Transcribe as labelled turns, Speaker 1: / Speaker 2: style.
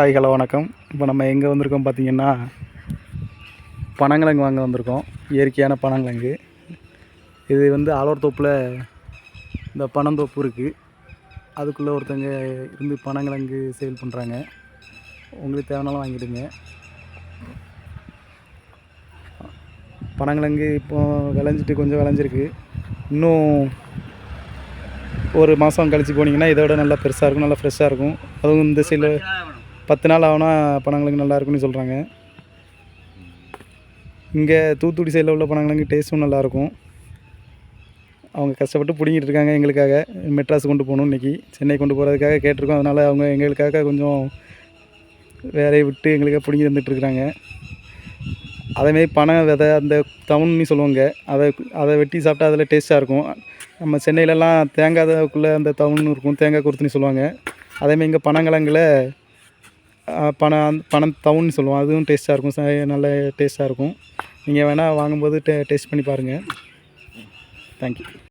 Speaker 1: Hi hello வணக்கம். இப்போ நம்ம எங்கே வந்திருக்கோம் பார்த்தீங்கன்னா பனங்கிழங்கு வாங்க வந்திருக்கோம். இயற்கையான பனங்கிழங்கு. இது வந்து ஆலோர் தோப்பில் இந்த பனந்தோப்பு இருக்குது அதுக்குள்ளே ஒருத்தங்க இருந்து பனங்கிழங்கு சேல் பண்ணுறாங்க உங்களுக்கு தேவைனாலும் வாங்கிடுங்க. பனங்கிழங்கு இப்போ விளைஞ்சிட்டு கொஞ்சம் விளைஞ்சிருக்கு. இன்னும் ஒரு மாதம் கழிச்சு போனீங்கன்னா இதை விட நல்லா பெருசாக இருக்கும் நல்லா ஃப்ரெஷ்ஷாக இருக்கும். அதுவும் இந்த சைடில் பத்து நாள் ஆகுனா பனங்கிழங்கு நல்லா இருக்கும்னு சொல்கிறாங்க. இங்கே தூத்துக்குடி சைடில் உள்ள பனங்கிழங்கு டேஸ்ட்டும் நல்லாயிருக்கும். அவங்க கஷ்டப்பட்டு பிடிங்கிட்டு இருக்காங்க எங்களுக்காக. மெட்ராஸ் கொண்டு போகணும் இன்றைக்கி சென்னை கொண்டு போகிறதுக்காக கேட்டிருக்கோம். அதனால் அவங்க எங்களுக்காக கொஞ்சம் வேலையை விட்டு எங்களுக்காக பிடிங்கி தந்துட்டுருக்குறாங்க அதேமாரி பனை விதை அந்த தவுன்னு சொல்லுவாங்க. அதை அதை வெட்டி சாப்பிட்டா அதில் டேஸ்ட்டாக இருக்கும். நம்ம சென்னையிலலாம் தேங்காய்க்குள்ளே அந்த தவுன்னு இருக்கும். தேங்காய் குருத்துன்னு சொல்லுவாங்க. அதேமாரி இங்கே பனங்கிழங்குல பணம் பணம் தவுன்னு சொல்லுவோம். அதுவும் டேஸ்ட்டாக இருக்கும் ச- நல்ல டேஸ்ட்டாக இருக்கும். நீங்கள் வேணால் வாங்கும்போது டே டேஸ்ட் பண்ணி பாருங்கள் தேங்க்யூ